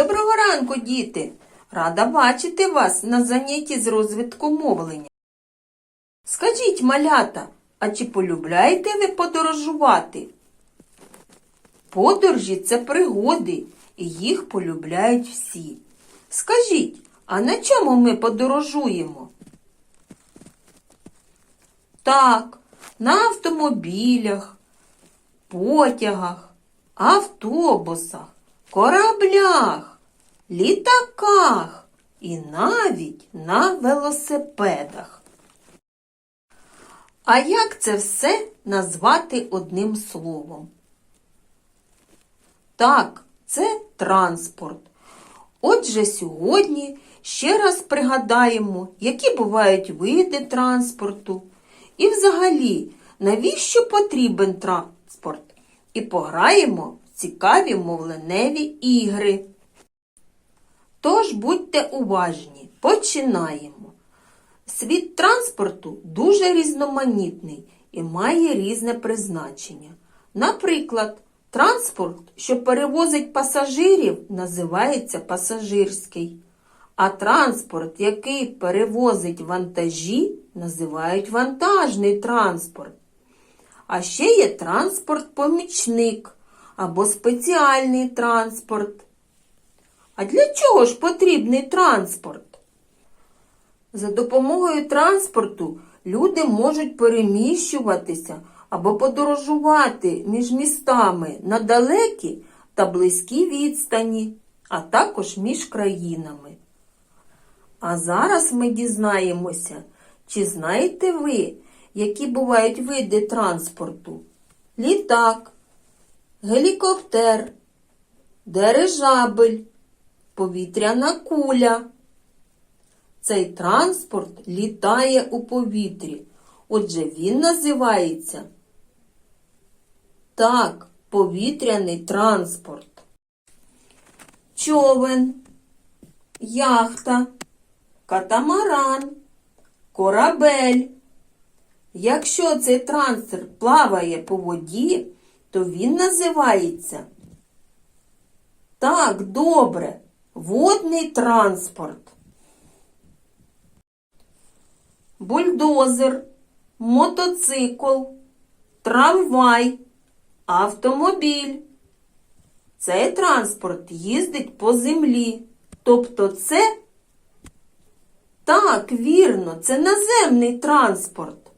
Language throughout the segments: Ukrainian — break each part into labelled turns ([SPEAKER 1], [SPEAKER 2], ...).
[SPEAKER 1] Доброго ранку, діти! Рада бачити вас на занятті з розвитку мовлення. Скажіть, малята, а чи полюбляєте ви подорожувати? Подорожі це пригоди, і їх полюбляють всі. Скажіть, а на чому ми подорожуємо? Так, на автомобілях, потягах, автобусах, кораблях, літаках і навіть на велосипедах. А як це все назвати одним словом? Так, це транспорт. Отже, сьогодні ще раз пригадаємо, які бувають види транспорту. І взагалі, навіщо потрібен транспорт? І пограємо в цікаві мовленеві ігри. Тож будьте уважні, починаємо. Світ транспорту дуже різноманітний і має різне призначення. Наприклад, транспорт, що перевозить пасажирів, називається пасажирський, а транспорт, який перевозить вантажі, називають вантажний транспорт. А ще є транспорт-помічник або спеціальний транспорт. А для чого ж потрібний транспорт? За допомогою транспорту люди можуть переміщуватися або подорожувати між містами на далекі та близькі відстані, а також між країнами. А зараз ми дізнаємося, чи знаєте ви, які бувають види транспорту? Літак, гелікоптер, дирижабель, повітряна куля. Цей транспорт літає у повітрі. Отже, він називається так, повітряний транспорт. Човен, яхта, катамаран, корабель. Якщо цей транспорт плаває по воді, то він називається так, добре, водний транспорт. Бульдозер, мотоцикл, трамвай, автомобіль. Цей транспорт їздить по землі. Тобто це так, вірно, це наземний транспорт.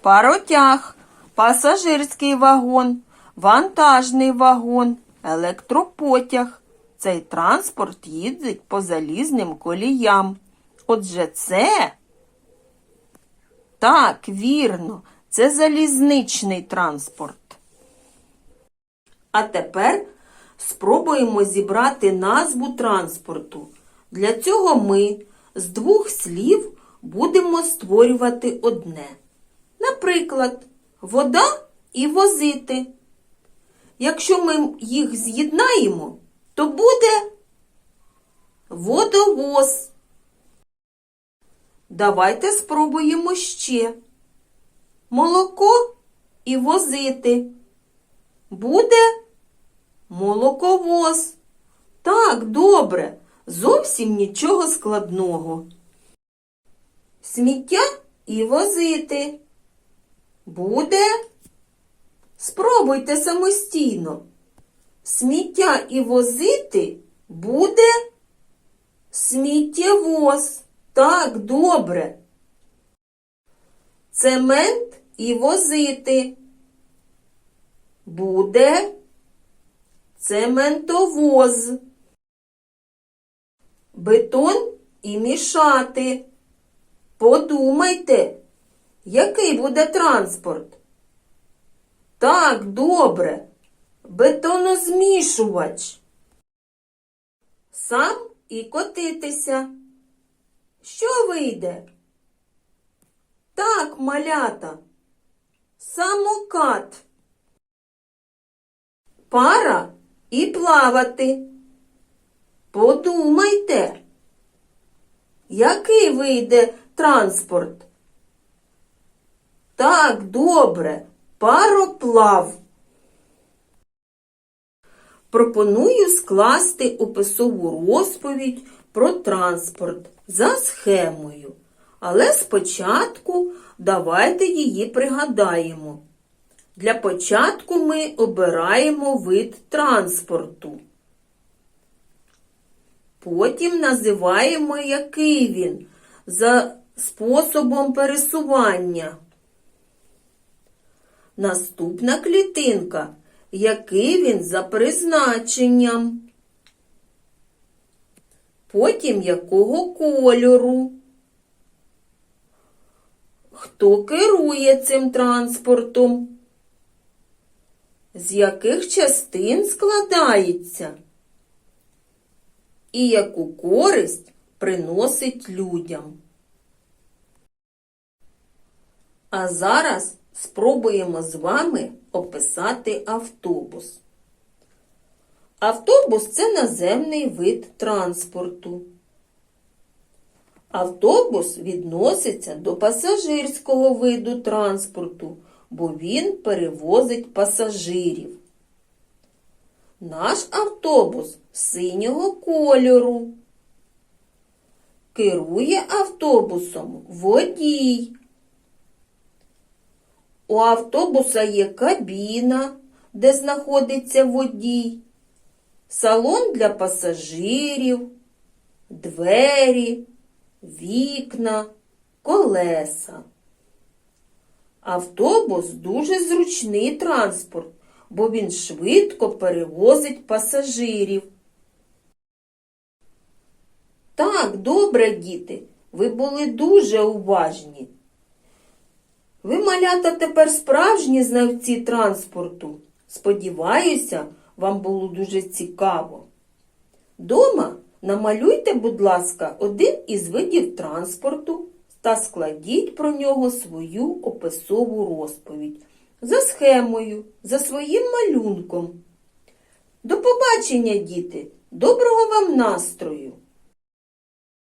[SPEAKER 1] Паротяг, пасажирський вагон, вантажний вагон, електропотяг. Цей транспорт їздить по залізним коліям. Отже, це так, вірно, це залізничний транспорт. А тепер спробуємо зібрати назву транспорту. Для цього ми з двох слів будемо створювати одне. Наприклад, вода і возити. Якщо ми їх з'єднаємо, то буде водовоз. Давайте спробуємо ще. Молоко і возити. Буде молоковоз. Так, добре, зовсім нічого складного. Сміття і возити. Буде? Спробуйте самостійно. Сміття і возити буде сміттєвоз. Так, добре. Цемент і возити. Буде цементовоз. Бетон і мішати. Подумайте, який буде транспорт? Так, добре. Бетонозмішувач. Сам і котитися. Що вийде? Так, малята. Самокат. Пара і плавати. Подумайте, який вийде транспорт? Так, добре, пароплав. пропоную скласти описову розповідь про транспорт за схемою. Але спочатку давайте її пригадаємо. Для початку ми обираємо вид транспорту. Потім називаємо, який він за способом пересування. Наступна клітинка, який він за призначенням. Потім якого кольору. Хто керує цим транспортом? З яких частин складається? І яку користь приносить людям? А зараз спробуємо з вами описати автобус. Автобус це наземний вид транспорту. Автобус відноситься до пасажирського виду транспорту, бо він перевозить пасажирів. Наш автобус синього кольору. Керує автобусом водій. У автобуса є кабіна, де знаходиться водій, салон для пасажирів, двері, вікна, колеса. Автобус дуже зручний транспорт, бо він швидко перевозить пасажирів. Так, добре, діти, ви були дуже уважні. Ви, малята, тепер справжні знавці транспорту. Сподіваюся, вам було дуже цікаво. Дома намалюйте, будь ласка, один із видів транспорту та складіть про нього свою описову розповідь за схемою, за своїм малюнком. До побачення, діти! Доброго вам настрою!